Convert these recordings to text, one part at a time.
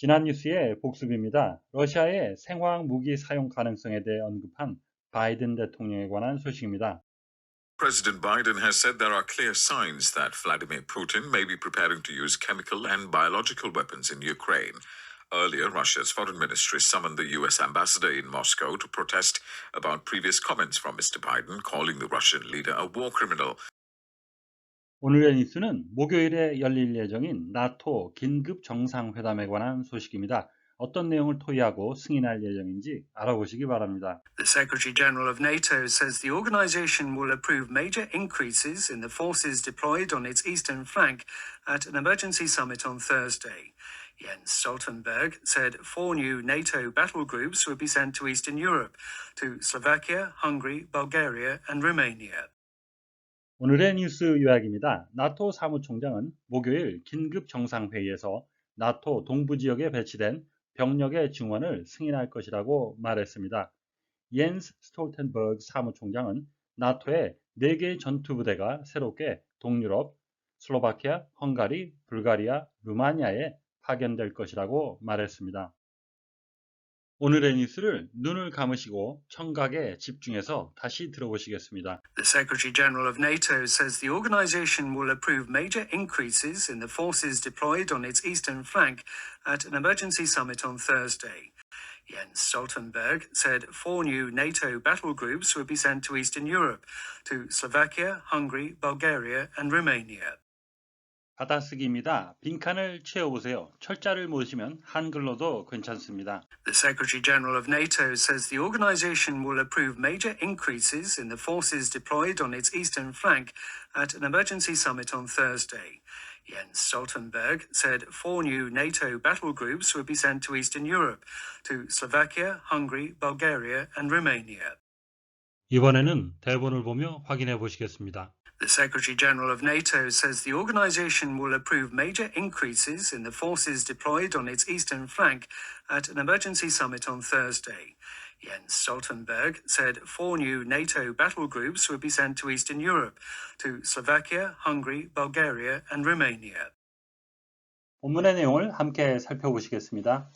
지난 뉴스의 복습입니다. 러시아의 생화학 무기 사용 가능성에 대해 언급한 바이든 대통령에 관한 소식입니다. President Biden has said there are clear signs that Vladimir Putin may be preparing to use chemical and biological weapons in Ukraine. Earlier, Russia's foreign ministry summoned the U.S. ambassador in Moscow to protest about previous comments from Mr. Biden calling the Russian leader a war criminal. 오늘의 뉴스는 목요일에 열릴 예정인 나토 긴급 정상회담에 관한 소식입니다. 어떤 내용을 토의하고 승인할 예정인지 알아보시기 바랍니다. The Secretary General of NATO says the organization will approve major increases in the forces deployed on its eastern flank at an emergency summit on Thursday. Jens Stoltenberg said four new NATO battle groups would be sent to Eastern Europe, to Slovakia, Hungary, Bulgaria, and Romania. 오늘의 뉴스 요약입니다. 나토 사무총장은 목요일 긴급 정상회의에서 나토 동부 지역에 배치된 병력의 증원을 승인할 것이라고 말했습니다. 옌스 스톨텐버그 사무총장은 나토의 4개의 전투부대가 새롭게 동유럽, 슬로바키아, 헝가리, 불가리아, 루마니아에 파견될 것이라고 말했습니다. 오늘의 뉴스를 눈을 감으시고 청각에 집중해서 다시 들어보시겠습니다. The Secretary General of NATO says the organization will approve major increases in the forces deployed on its eastern flank at an emergency summit on Thursday. Jens Stoltenberg said four new NATO battle groups would be sent to Eastern Europe, to Slovakia, Hungary, Bulgaria, and Romania. 받아쓰기입니다. 빈칸을 채워보세요. 철자를 모르시면 한글로도 괜찮습니다. The Secretary General of NATO says the organization will approve major increases in the forces deployed on its eastern flank at an emergency summit on Thursday. Jens Stoltenberg said four new NATO battle groups would be sent to Eastern Europe, to Slovakia, Hungary, Bulgaria, and Romania. 이번에는 대본을 보며 확인해 보시겠습니다. The Secretary General of NATO says the organization will approve major increases in the forces deployed on its eastern flank at an emergency summit on Thursday. Jens Stoltenberg said four new NATO battle groups would be sent to Eastern Europe, to Slovakia, Hungary, Bulgaria, and Romania. 본문의 내용을 함께 살펴보시겠습니다.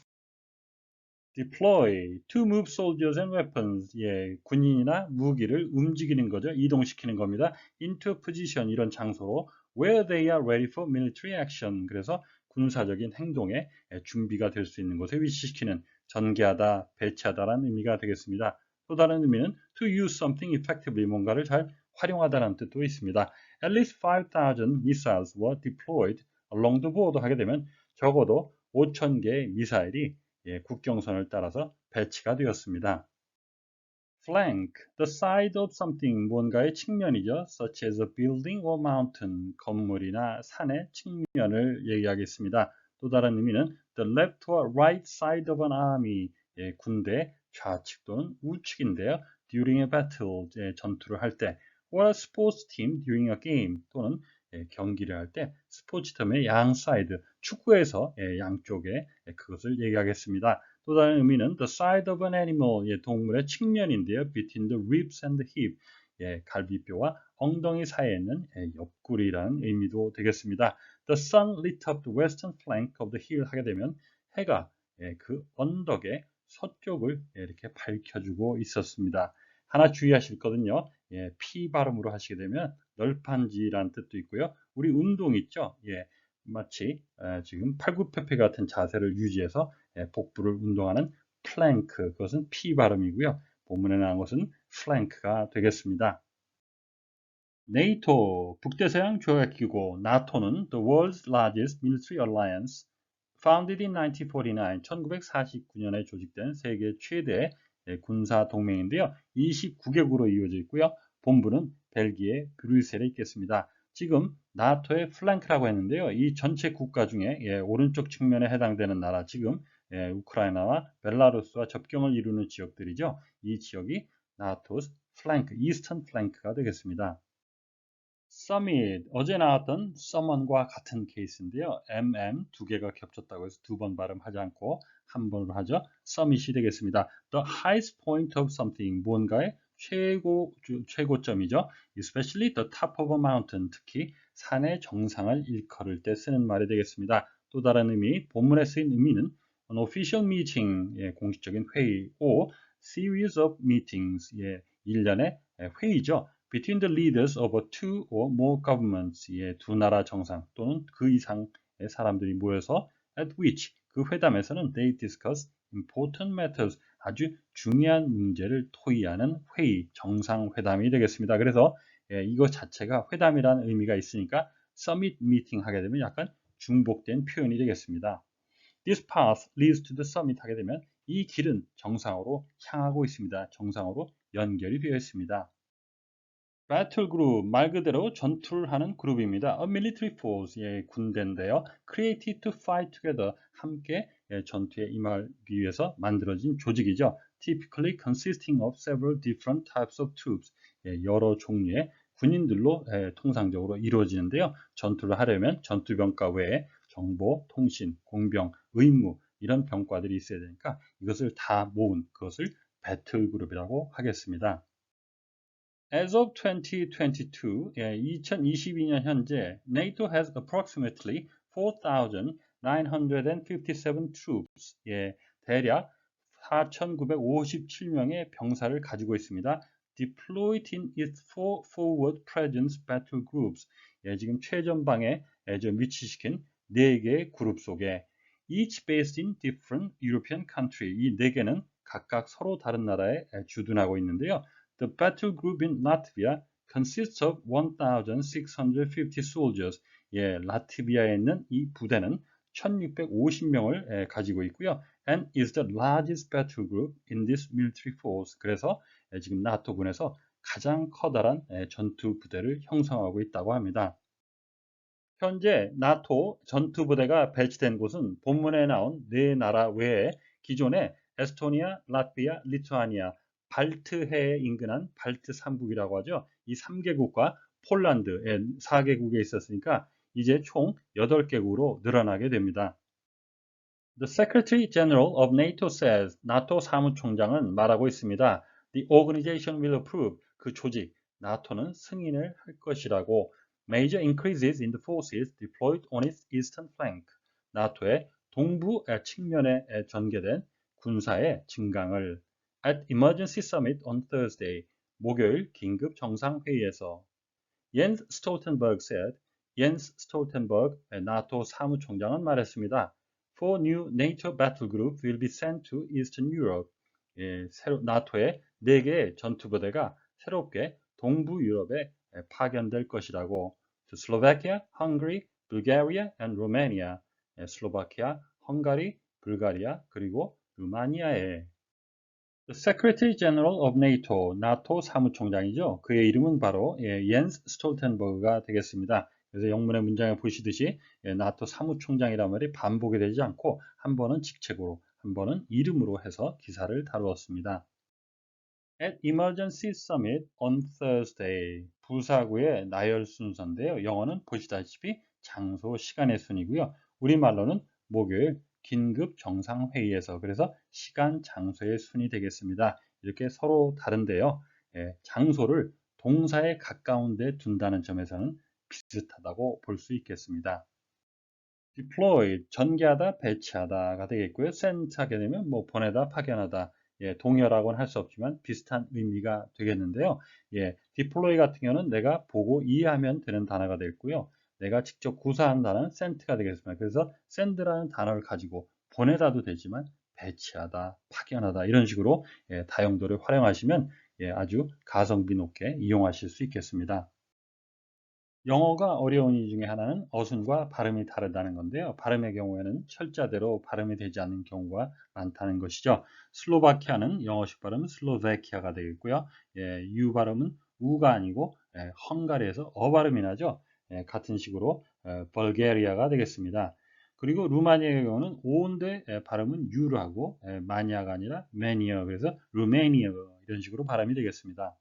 Deploy, to move soldiers and weapons. 예, 군인이나 무기를 움직이는 거죠. 이동시키는 겁니다. into position 이런 장소로 where they are ready for military action. 그래서 군사적인 행동에 준비가 될 수 있는 곳에 위치시키는 전개하다, 배치하다라는 의미가 되겠습니다. 또 다른 의미는 to use something effectively 뭔가를 잘 활용하다라는 뜻도 있습니다. At least 5,000 missiles were deployed along the border 하게 되면 적어도 5,000개의 미사일이 예, 국경선을 따라서 배치가 되었습니다. flank, the side of something, 뭔가의 측면이죠. such as a building or mountain, 건물이나 산의 측면을 얘기하겠습니다. 또 다른 의미는 the left or right side of an army, 예, 군대 좌측 또는 우측인데요. during a battle, 예, 전투를 할 때, or a sports team during a game, 또는 예, 경기를 할 때 스포츠 텀의 양 사이드, 축구에서 예, 양쪽에 예, 그것을 얘기하겠습니다. 또 다른 의미는 the side of an animal, 예, 동물의 측면인데요. between the ribs and the hip, 예, 갈비뼈와 엉덩이 사이에 있는 예, 옆구리라는 의미도 되겠습니다. The sun lit up the western flank of the hill 하게 되면 해가 예, 그 언덕의 서쪽을 예, 이렇게 밝혀주고 있었습니다. 하나 주의하실 거든요. 예, P 발음으로 하시게 되면 널판지라는 뜻도 있고요. 우리 운동 있죠? 예, 마치 에, 지금 팔굽혀펴 같은 자세를 유지해서 예, 복부를 운동하는 플랭크 그것은 P 발음이고요. 본문에 나온 것은 플랭크가 되겠습니다. 네이토 북대서양 조약기구 나토는 the world's largest military alliance founded in 1949 1949년에 조직된 세계 최대 예, 군사 동맹인데요. 29개국으로 이루어져 있고요. 본부는 벨기에 브뤼셀에 있겠습니다. 지금 나토의 플랭크라고 했는데요. 이 전체 국가 중에 예, 오른쪽 측면에 해당되는 나라 지금 예, 우크라이나와 벨라루스와 접경을 이루는 지역들이죠. 이 지역이 나토 플랭크, 이스턴 플랭크가 되겠습니다. 서밋, 어제 나왔던 서먼과 같은 케이스인데요. MM 두 개가 겹쳤다고 해서 두 번 발음하지 않고 한 번으로 하죠. 서밋이 되겠습니다. The highest point of something, 무언가의 최고, 최고점이죠. Especially the top of a mountain, 특히 산의 정상을 일컬을 때 쓰는 말이 되겠습니다. 또 다른 의미, 본문에 쓰인 의미는 an official meeting, 예, 공식적인 회의, or series of meetings, 예, 일련의 예, 회의죠. between the leaders of two or more governments, 예, 두 나라 정상 또는 그 이상의 사람들이 모여서 at which, 그 회담에서는 they discuss important matters, 아주 중요한 문제를 토의하는 회의, 정상회담이 되겠습니다. 그래서 예, 이거 자체가 회담이라는 의미가 있으니까 summit meeting 하게 되면 약간 중복된 표현이 되겠습니다. This path leads to the summit 하게 되면 이 길은 정상으로 향하고 있습니다. 정상으로 연결이 되어 있습니다. Battle Group 말 그대로 전투를 하는 그룹입니다. A military force 예, 군대인데요. Created to fight together 함께 예, 전투에 임하기 위해서 만들어진 조직이죠. Typically consisting of several different types of troops 예, 여러 종류의 군인들로 예, 통상적으로 이루어지는데요. 전투를 하려면 전투병과 외에 정보, 통신, 공병, 의무 이런 병과들이 있어야 되니까 이것을 다 모은 그것을 배틀 그룹이라고 하겠습니다. As of 2022, 예, 2022년 현재 NATO has approximately 4,957 troops, 예, 대략 4,957명의 병사를 가지고 있습니다. Deployed in its four forward presence battle groups, 예, 지금 최전방에 예, 좀 위치시킨 4개의 그룹 속에 each based in different European country, 이 4개는 각각 서로 다른 나라에 예, 주둔하고 있는데요. The battle group in Latvia consists of 1,650 soldiers. 예, 라트비아에 있는 이 부대는 1,650명을 가지고 있고요. And is the largest battle group in this military force. 그래서 예, 지금 나토군에서 가장 커다란 예, 전투 부대를 형성하고 있다고 합니다. 현재 나토 전투 부대가 배치된 곳은 본문에 나온 네 나라 외에 기존의 에스토니아, 라트비아, 리투아니아, 발트해에 인근한 발트 3국이라고 하죠. 이 3개국과 폴란드의 4개국에 있었으니까 이제 총 8개국으로 늘어나게 됩니다. The Secretary General of NATO says, 나토 사무총장은 말하고 있습니다. The organization will approve, 그 조직, 나토는 승인을 할 것이라고 major increases in the forces deployed on its eastern flank, 나토의 동부 측면에 전개된 군사의 증강을 at Emergency Summit on Thursday, 목요일 긴급 정상회의에서 Jens Stoltenberg said, Jens Stoltenberg 나토 사무총장은 말했습니다. Four new NATO battle groups will be sent to Eastern Europe. 예, 새로, 나토의 4개의 전투부대가 새롭게 동부 유럽에 파견될 것이라고 to Slovakia, Hungary, Bulgaria and Romania. 예, 슬로바키아, 헝가리, 불가리아 그리고 루마니아에 The Secretary General of NATO, 나토 사무총장이죠. 그의 이름은 바로 예, 옌스 스톨텐버그가 되겠습니다. 그래서 영문의 문장에 보시듯이 예, 나토 사무총장이란 말이 반복이 되지 않고 한 번은 직책으로, 한 번은 이름으로 해서 기사를 다루었습니다. At Emergency Summit on Thursday, 부사구의 나열 순서인데요. 영어는 보시다시피 장소, 시간의 순이고요. 우리말로는 목요일 긴급 정상회의에서 그래서 시간, 장소의 순이 되겠습니다. 이렇게 서로 다른데요. 예, 장소를 동사에 가까운 데 둔다는 점에서는 비슷하다고 볼 수 있겠습니다. deploy, 전개하다, 배치하다가 되겠고요. send 하게 되면 뭐 보내다, 파견하다, 예, 동열하고는 할 수 없지만 비슷한 의미가 되겠는데요. 예, deploy 같은 경우는 내가 보고 이해하면 되는 단어가 되겠고요. 내가 직접 구사한 단어는 sent가 되겠습니다. 그래서 send라는 단어를 가지고 보내다도 되지만 배치하다, 파견하다 이런 식으로 예, 다용도를 활용하시면 예, 아주 가성비 높게 이용하실 수 있겠습니다. 영어가 어려운 이유 중에 하나는 어순과 발음이 다르다는 건데요. 발음의 경우에는 철자대로 발음이 되지 않는 경우가 많다는 것이죠. 슬로바키아는 영어식 발음은 슬로베키아가 되겠고요. 예, U 발음은 우가 아니고 예, 헝가리에서 어 발음이 나죠. 예, 같은 식으로 예, 벌게리아가 되겠습니다. 그리고 루마니아의 경우는 오인데 예, 발음은 U로 하고 예, 마니아가 아니라 매니아 그래서 루메니아 이런 식으로 발음이 되겠습니다.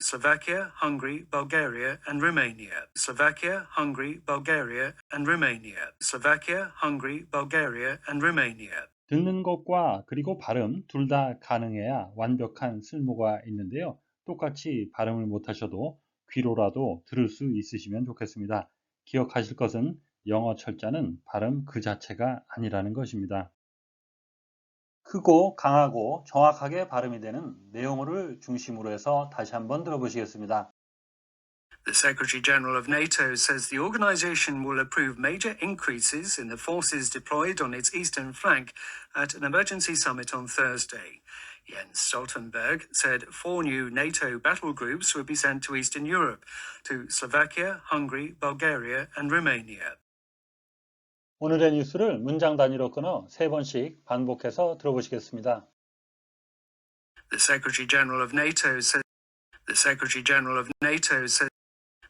Slovakia, Hungary, Bulgaria, and Romania. Slovakia, Hungary, Bulgaria, and Romania. Slovakia, Hungary, Bulgaria, and Romania. 듣는 것과 그리고 발음 둘 다 가능해야 완벽한 쓸모가 있는데요. 똑같이 발음을 못하셔도 귀로라도 들을 수 있으시면 좋겠습니다. 기억하실 것은 영어 철자는 발음 그 자체가 아니라는 것입니다. 크고 강하고 정확하게 발음이 되는 내용어를 중심으로 해서 다시 한번 들어보시겠습니다. The Secretary General of NATO says the organization will approve major increases in the forces deployed on its eastern flank at an emergency summit on Thursday. Jens Stoltenberg said four new NATO battle groups would be sent to Eastern Europe, to Slovakia, Hungary, Bulgaria, and Romania. 오늘의 뉴스를 문장 단위로 끊어 세 번씩 반복해서 들어보시겠습니다. The Secretary General of NATO said the Secretary General of NATO said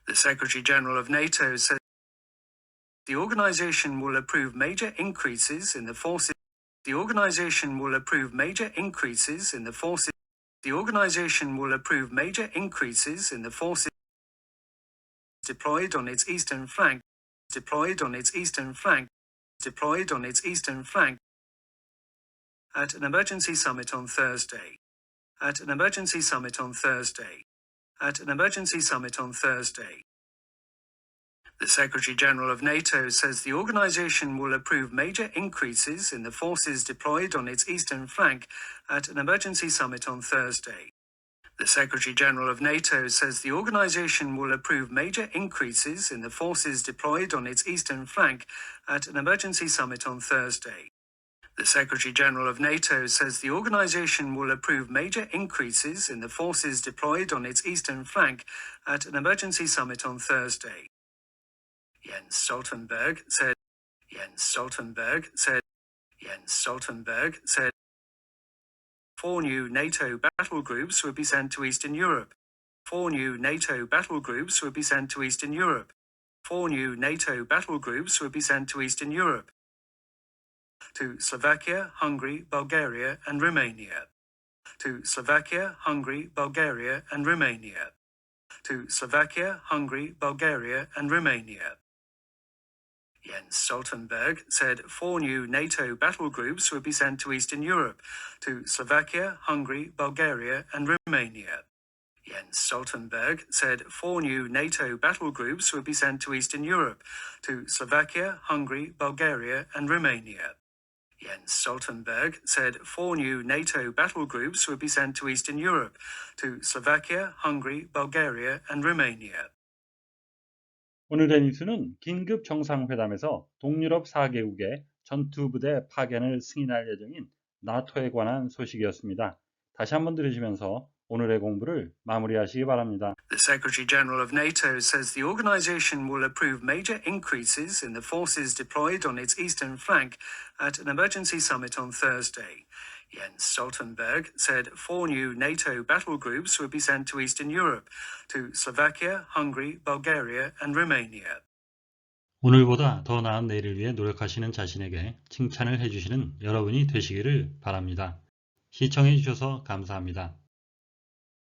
the Secretary General of NATO said the organization will approve major increases in the forces the organization will approve major increases in the forces the organization will approve major increases in the forces deployed on its eastern flank deployed on its eastern flank deployed on its eastern flank at an emergency summit on Thursday at an emergency summit on Thursday. At an emergency summit on Thursday. The Secretary General of NATO says the organization will approve major increases in the forces deployed on its eastern flank at an emergency summit on Thursday. The Secretary General of NATO says the organization will approve major increases in the forces deployed on its eastern flank at an emergency summit on Thursday. The Secretary General of NATO says the organization will approve major increases in the forces deployed on its eastern flank at an emergency summit on Thursday. Jens Stoltenberg said Jens Stoltenberg said Jens Stoltenberg said four new NATO battle groups would be sent to Eastern Europe. Four new NATO battle groups would be sent to Eastern Europe. Four new NATO battle groups would be sent to Eastern Europe to Slovakia, Hungary, Bulgaria, and Romania. To Slovakia, Hungary, Bulgaria, and Romania. To Slovakia, Hungary, Bulgaria, and Romania. Jens Stoltenberg said four new NATO battle groups would be sent to Eastern Europe, to Slovakia, Hungary, Bulgaria, and Romania. Jens Stoltenberg said four new NATO battle groups would be sent to Eastern Europe, to Slovakia, Hungary, Bulgaria, and Romania. Jens Stoltenberg said four new NATO battle groups would be sent to Eastern Europe, to Slovakia, Hungary, Bulgaria, and Romania. 오늘의 뉴스는 긴급 정상회담에서 동유럽 4개국의 전투부대 파견을 승인할 예정인 나토에 관한 소식이었습니다. 다시 한번 들으시면서 오늘의 공부를 마무리하시기 바랍니다. The Secretary General of NATO says the organization will approve major increases in the forces deployed on its eastern flank at an emergency summit on Thursday. Jens Stoltenberg said four new NATO battle groups would be sent to Eastern Europe, to Slovakia, Hungary, Bulgaria, and Romania. 오늘보다 더 나은 내일을 위해 노력하시는 자신에게 칭찬을 해주시는 여러분이 되시기를 바랍니다. 시청해 주셔서 감사합니다.